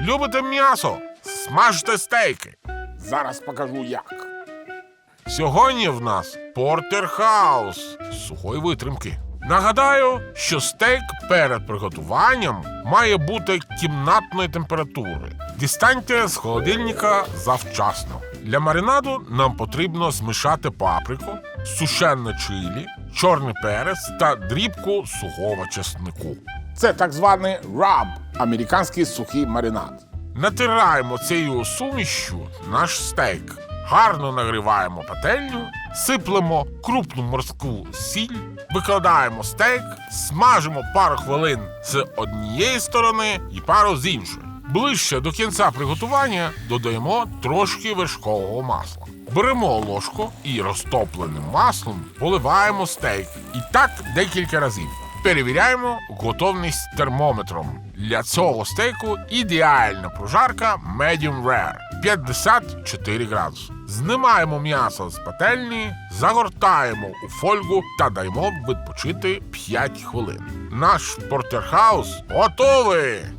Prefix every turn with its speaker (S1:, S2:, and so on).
S1: Любите м'ясо? Смажте стейки.
S2: Зараз покажу як.
S1: Сьогодні в нас портерхаус з сухої витримки. Нагадаю, що стейк перед приготуванням має бути кімнатної температури. Дістаньте з холодильника завчасно. Для маринаду нам потрібно змішати паприку, сушене чилі, чорний перець та дрібку сухого чеснику.
S2: Це так званий раб, американський сухий маринад.
S1: Натираємо цією сумішю наш стейк. Гарно нагріваємо пательню, сиплемо крупну морську сіль, викладаємо стейк, смажимо пару хвилин з однієї сторони і пару з іншої. Ближче до кінця приготування додаємо трошки вершкового масла. Беремо ложку і розтопленим маслом поливаємо стейк. І так декілька разів. Перевіряємо готовність термометром. Для цього стейку ідеальна прожарка medium rare 54 градуси. Знімаємо м'ясо з пательні, загортаємо у фольгу та даємо відпочити 5 хвилин. Наш портерхаус готовий!